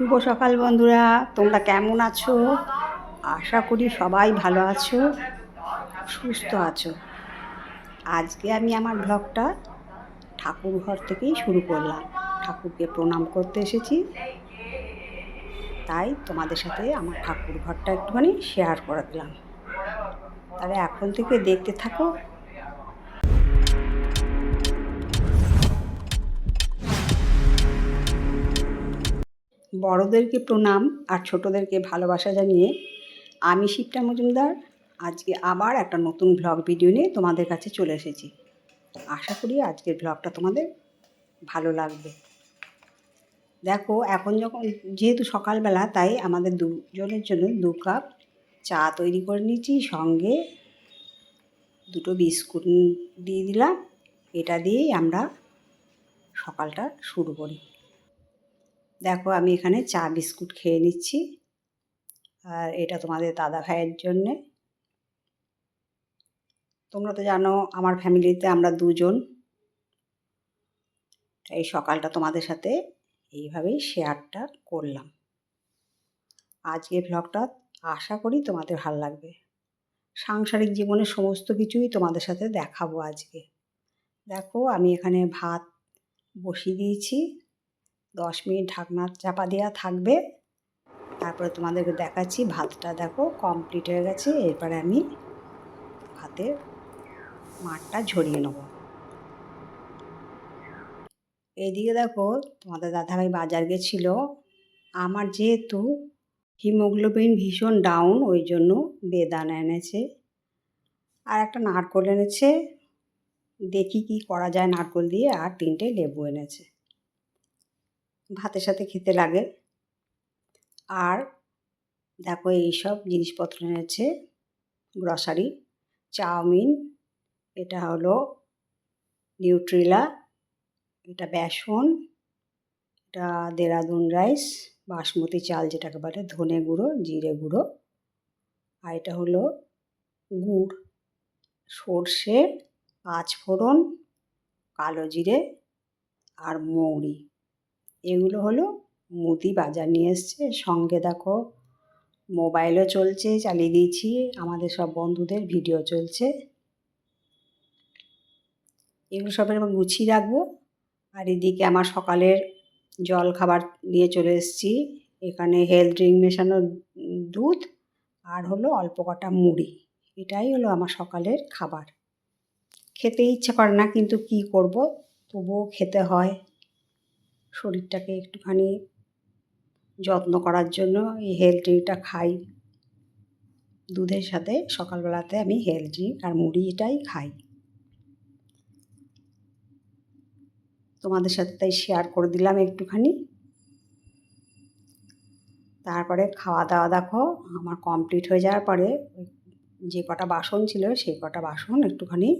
শুভ সকাল বন্ধুরা, তোমরা কেমন আছো? আশা করি সবাই ভালো আছো, সুস্থ আছো। আজকে আমি আমার ব্লগটা ঠাকুর ঘর থেকেই শুরু করলাম। ঠাকুরকে প্রণাম করতে এসেছি। তাই তোমাদের সাথে আমার ঠাকুর ঘরটা একটুখানি শেয়ার করে দিলাম। তাহলে এখন থেকে দেখতে থাকো বড়োদেরকে প্রণাম আর ছোটোদেরকে ভালোবাসা জানিয়ে আমি শিবটা মজুমদার। আজকে আবার একটা নতুন ব্লগ ভিডিও নিয়ে তোমাদের কাছে চলে এসেছি। আশা করি আজকের ব্লগটা তোমাদের ভালো লাগবে। দেখো, এখন যখন, যেহেতু সকালবেলা, তাই আমাদের দুজনের জন্য দু কাপ চা তৈরি করে নিয়েছি, সঙ্গে দুটো বিস্কুট দিয়ে দিলাম। এটা দিয়েই আমরা সকালটা শুরু করি। দেখো আমি এখানে চা বিস্কুট খেয়ে নিচ্ছি। আর এটা তোমাদের দাদা ভাইয়ের জন্যে। তোমরা তো জানো আমার ফ্যামিলিতে আমরা দুজন। এই সকালটা তোমাদের সাথে এইভাবেই শেয়ারটা করলাম। আজকে ভ্লগটা আশা করি তোমাদের ভালো লাগবে। সাংসারিক জীবনে সমস্ত কিছুই তোমাদের সাথে দেখাবো আজকে। দেখো আমি এখানে ভাত বসিয়ে দিয়েছি। দশ মিনিট ঢাকনা চাপা দেওয়া থাকবে। তারপরে তোমাদেরকে দেখাচ্ছি, ভাতটা দেখো কমপ্লিট হয়ে গেছে। এরপরে আমি ভাতের মাঠটা ঝরিয়ে নেব। এইদিকে দেখো, তোমাদের দাদাভাই বাজার গেছিল। আমার যেহেতু হিমোগ্লোবিন ভীষণ ডাউন ওই জন্য বেদানা এনেছে। আর একটা নারকোল এনেছে। দেখি কি করা যায় নারকোল দিয়ে। আর তিনটে লেবু এনেছে। ভাতের সাথে খেতে লাগে। আর দেখো এইসব জিনিসপত্র এনেছে গ্রসারি, চাউমিন, এটা হলো নিউট্রিলা, এটা বেসন, এটা দেরাদুন রাইস, বাসমতি চাল যেটাকে বলে, ধনে গুঁড়ো, জিরে গুঁড়ো, আর এটা হলো গুড়, সর্ষে, পাঁচফোড়ন, কালো জিরে আর মৌরি। এগুলো হলো মুদি বাজার নিয়ে এসছে। সঙ্গে দেখো মোবাইলও চলছে, চালিয়ে দিয়েছি। আমাদের সব বন্ধুদের ভিডিও চলছে। এগুলো সব এরকম গুছিয়ে রাখব। আর এদিকে আমার সকালের জল খাবার নিয়ে চলে এসেছি। এখানে হেলথ ড্রিঙ্ক মেশানো দুধ আর হলো অল্প কটা মুড়ি। এটাই হলো আমার সকালের খাবার। খেতে ইচ্ছে করে না, কিন্তু কি করব? তবুও খেতে হয়। শরীরটাকে একটুখানি যত্ন করার জন্য এই হেলথ ড্রিঙ্কটা খাই। দুধের সাথে সকালবেলাতে আমি হেলথ আর মুড়িটাই খাই। তোমাদের সাথে তাই শেয়ার করে দিলাম একটুখানি। তারপরে খাওয়া দাওয়া দেখো, আমার কমপ্লিট হয়ে যাওয়ার পরে যে কটা বাসন ছিল সেই কটা বাসন একটুখানি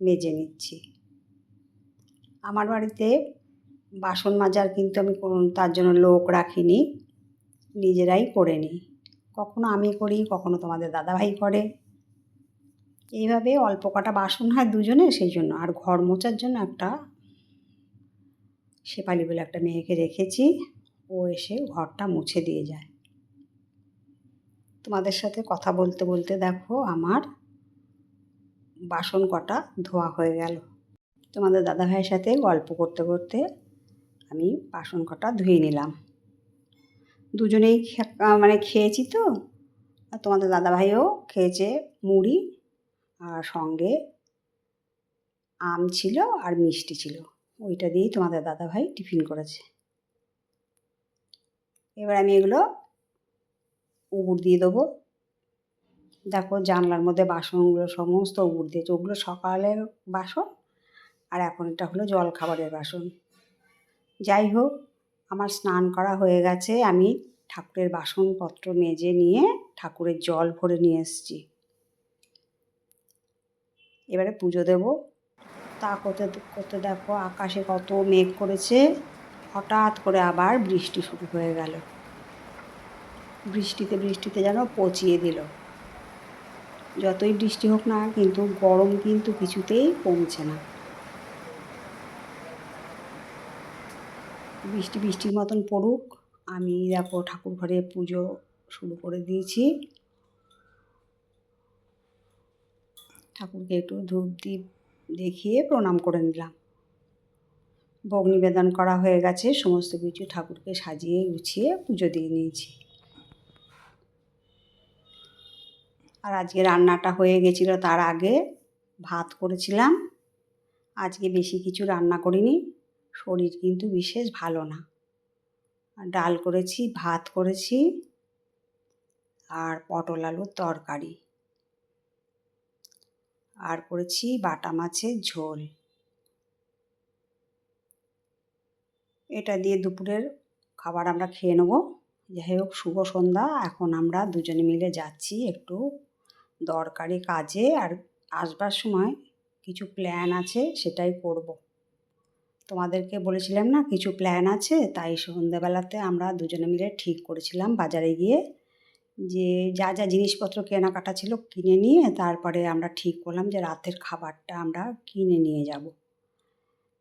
মেজে নিচ্ছি। আমার বাড়িতে বাসন মাজার কিন্তু আমি তার জন্য লোক রাখিনি। নিজেরাই করে নিই। কখনো আমি করি, কখনো তোমাদের দাদাভাই করে। এইভাবে অল্প কটা বাসন হয় দুজনে, সেই জন্য। আর ঘর মোচার জন্য একটা শেপালি বলে একটা মেয়েকে রেখেছি। ও এসে ঘরটা মুছে দিয়ে যায়। তোমাদের সাথে কথা বলতে বলতে দেখো আমার বাসন কটা ধোয়া হয়ে গেল। তোমাদের দাদাভাইয়ের সাথে গল্প করতে করতে আমি বাসন কটা ধুয়ে নিলাম। দুজনেই মানে খেয়েছি তো। আর তোমাদের দাদাভাইও খেয়েছে মুড়ি আর সঙ্গে আম ছিল আর মিষ্টি ছিল। ওইটা দিয়েই তোমাদের দাদাভাই টিফিন করেছে। এবার আমি এগুলো উবুর দিয়ে দেবো। দেখো জানলার মধ্যে বাসনগুলো সমস্ত উবুর দিয়েছে। ওগুলো সকালের বাসন আর এখন এটা হলো জল খাবারের বাসন। যাই হোক, আমার স্নান করা হয়ে গেছে, আমি ঠাকুরের বাসনপত্র মেজে নিয়ে ঠাকুরের জল ভরে নিয়ে এসেছি। এবারে পুজো দেব। তা করতে করতে দেখো আকাশে কত মেঘ করেছে, হঠাৎ করে আবার বৃষ্টি শুরু হয়ে গেল। বৃষ্টিতে বৃষ্টিতে যেন পচিয়ে দিল। যতই বৃষ্টি হোক না কিন্তু গরম কিন্তু কিছুতেই কমছে না। বৃষ্টি বৃষ্টির মতন পড়ুক, আমি দেখো ঠাকুর ঘরে পুজো শুরু করে দিয়েছি। ঠাকুরকে একটু ধূপ দ্বীপ দেখিয়ে প্রণাম করে নিলাম। ভোগ নিবেদন করা হয়ে গেছে, সমস্ত কিছু ঠাকুরকে সাজিয়ে গুছিয়ে পুজো দিয়ে নিয়েছি। আর আজকে রান্নাটা হয়ে গেছিল তার আগে ভাত করেছিলাম। আজকে বেশি কিছু রান্না করিনি। শরীর কিন্তু বিশেষ ভালো না। ডাল করেছি, ভাত করেছি আর পটল আলুর তরকারি। আর করেছি বাটা মাছের ঝোল। এটা দিয়ে দুপুরের খাবার আমরা খেয়ে নেব। যাই হোক, শুভ সন্ধ্যা। এখন আমরা দুজনে মিলে যাচ্ছি একটু দরকারি কাজে। আর আসবার সময় কিছু প্ল্যান আছে, সেটাই করব। তোমাদেরকে বলেছিলাম না, কিছু প্ল্যান আছে, তাই সন্ধ্যাবেলাতে আমরা দুজনে মিলে ঠিক করেছিলাম বাজারে গিয়ে যে যা যা জিনিসপত্র কেনাকাটা ছিল কিনে নিয়ে তারপরে আমরা ঠিক করলাম যে রাতের খাবারটা আমরা কিনে নিয়ে যাব।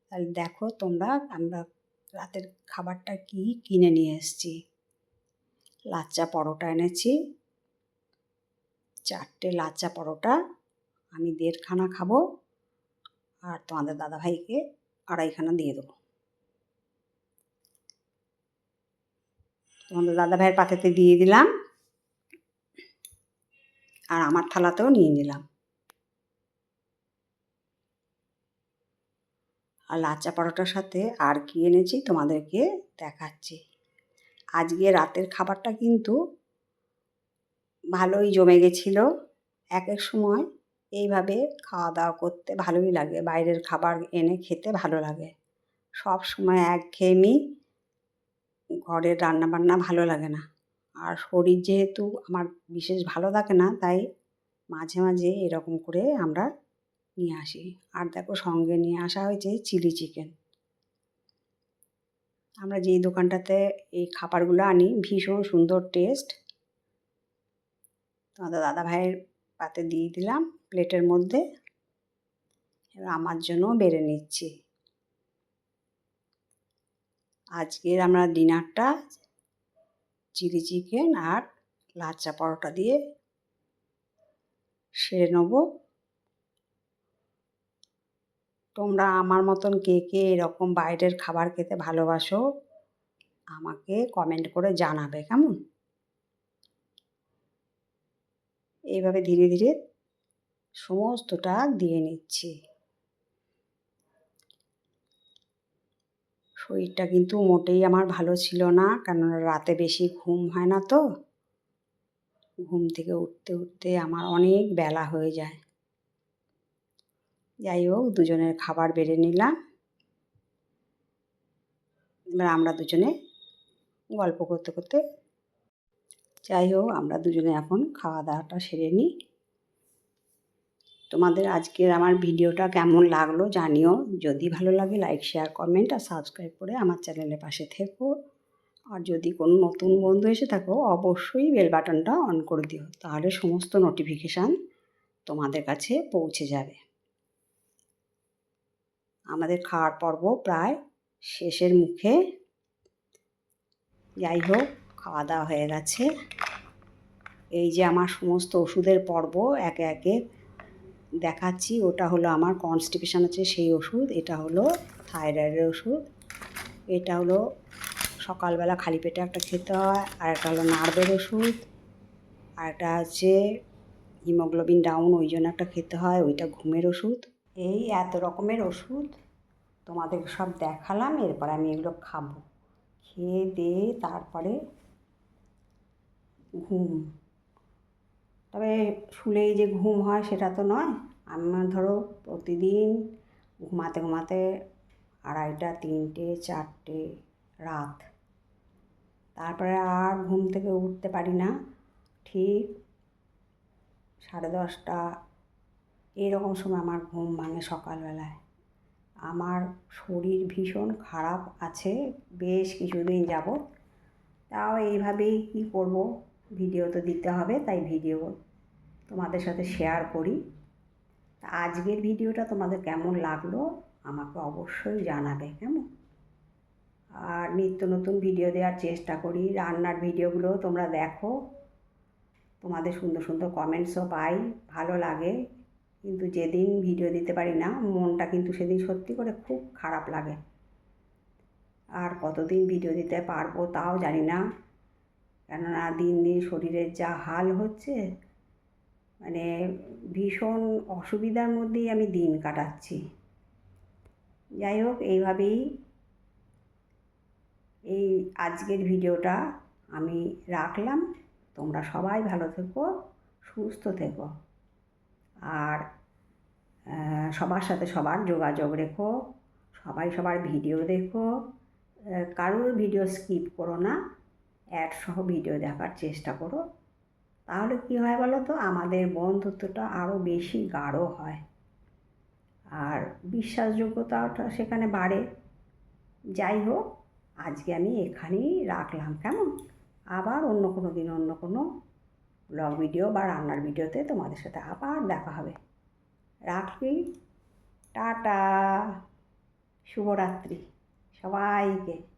তাহলে দেখো তোমরা, আমরা রাতের খাবারটা কি কিনে নিয়ে এসেছি। লাচ্চা পরোটা এনেছি, চারটে লাচ্চা পরোটা, আমি দেড়খানা খাব, আর তোমাদের দাদাভাইকে আড়াইখানা দিয়ে দেবো। তোমাদের দাদা ভাইয়ের পাতেতে দিয়ে দিলাম। আর আমার থালাতেও নিয়ে নিলাম। আর লাচ্চা পরোটার সাথে আর কি এনেছি তোমাদেরকে দেখাচ্ছি। আজকে রাতের খাবারটা কিন্তু ভালোই জমে গেছিল এক এক সময়। এইভাবে খাওয়া দাওয়া করতে ভালোই লাগে। বাইরের খাবার এনে খেতে ভালো লাগে। সব সময় একঘেয়েমি ঘরের রান্না বান্না ভালো লাগে না। আর শরীর যেহেতু আমার বিশেষ ভালো থাকে না, তাই মাঝে মাঝে এরকম করে আমরা নিয়ে আসি। আর দেখো সঙ্গে নিয়ে আসা হয়েছে চিলি চিকেন। আমরা যেই দোকানটাতে এই খাবারগুলো আনি, ভীষণ সুন্দর টেস্ট। তোমাদের দাদা ভাইয়ের পাতে দিয়ে দিলাম প্লেটের মধ্যে। এবার আমার জন্য বেড়ে নিচ্ছি। আজকের আমরা ডিনারটা চিলি চিকেন আর লাচ্চা পরোটা দিয়ে সেরে নেব। তোমরা আমার মতন কে কে এরকম বাইরের খাবার খেতে ভালোবাসো, আমাকে কমেন্ট করে জানাবে, কেমন? এইভাবে ধীরে ধীরে সমস্তটা দিয়ে নিচ্ছি। শরীরটা কিন্তু মোটেই আমার ভালো ছিল না, কেননা রাতে বেশি ঘুম হয় না তো। ঘুম থেকে উঠতে উঠতে আমার অনেক বেলা হয়ে যায়। যাই হোক, দুজনের খাবার বেড়ে নিলাম। এবার আমরা দুজনে গল্প করতে করতে যাই হোক, আমরা দুজনে এখন খাওয়া দাওয়াটা সেরে নিই তোমাদের আজকের আমার ভিডিওটা কেমন লাগল জানিও। যদি ভালো লাগে লাইক শেয়ার কমেন্ট আর সাবস্ক্রাইব করে আমার চ্যানেলের পাশে থেকো। আর যদি কোনো নতুন বন্ধু এসে থাকো, অবশ্যই বেল বাটনটা অন করে দিও, তাহলে সমস্ত নোটিফিকেশান তোমাদের কাছে পৌঁছে যাবে। আমাদের খাওয়ার পর্ব প্রায় শেষের মুখে। যাই হোক খাওয়া দাওয়া হয়ে গেছে। এই যে আমার সমস্ত ওষুধের পর্ব একে একে দেখাচ্ছি, ওটা হলো আমার কনস্টিপেশন আছে সেই ওষুধ, এটা হলো থাইরয়েডের ওষুধ, এটা হলো সকালবেলা খালি পেটে একটা খেতে হয়, আর একটা হলো নার্ভের ওষুধ, আর একটা হচ্ছে হিমোগ্লোবিন ডাউন ওই জন্য একটা খেতে হয়, ওইটা ঘুমের ওষুধ। এই এত রকমের ওষুধ তোমাদের সব দেখালাম, এরপর আমি এগুলো খাব। খেয়ে দিয়ে তারপরে ঘুম। তবে শুলেই যে ঘুম হয় সেটা তো নয়। আমার ধরো প্রতিদিন ঘুমাতে ঘুমাতে আড়াইটা, তিনটে, চারটে রাত। তারপরে আর ঘুম থেকে উঠতে পারি না। ঠিক সাড়ে দশটা এরকম সময় আমার ঘুম ভাঙে সকালবেলায়। আমার শরীর ভীষণ খারাপ আছে বেশ কিছুদিন যাবৎ। তাও এইভাবেই কী করব? ভিডিও তো দিতে হবে, তাই ভিডিও তোমাদের সাথে শেয়ার করি। আজকের ভিডিওটা তোমাদের কেমন লাগল আমাকে অবশ্যই জানাবে, কেমন? আর নিত্য নতুন ভিডিও দেওয়ার চেষ্টা করি, রান্নার ভিডিওগুলো তোমরা দেখো। তোমাদের সুন্দর সুন্দর কমেন্টসও পাই, ভালো লাগে। কিন্তু যেদিন ভিডিও দিতে পারি না, মনটা কিন্তু সেদিন সত্যি করে খুব খারাপ লাগে। আর কতদিন ভিডিও দিতে পারব তাও জানি না। কেননা দিন দিন শরীরের যা হাল হচ্ছে মানে ভীষণ অসুবিধার মধ্যেই আমি দিন কাটাচ্ছি। যাই হোক, এইভাবেই এই আজকের ভিডিওটা আমি রাখলাম। তোমরা সবাই ভালো থেকো, সুস্থ থেকো। আর সবার সাথে সবার যোগাযোগ রেখো, সবাই সবার ভিডিও দেখো। কারোর ভিডিও স্কিপ করো না। অ্যাড সহ ভিডিও দেখার চেষ্টা করো। তাহলে কী হয় বলো তো আমাদের বন্ধুত্বটা আরও বেশি গাঢ় হয়। আর বিশ্বাসযোগ্যতাটা সেখানে বাড়ে। যাই হোক, আজকে আমি এখানেই রাখলাম। কেমন? আবার অন্য কোনো দিন অন্য কোনো ব্লগ ভিডিও বা রান্নার ভিডিওতে তোমাদের সাথে আবার দেখা হবে। রাখি টাটা। শুভরাত্রি। সবাইকে।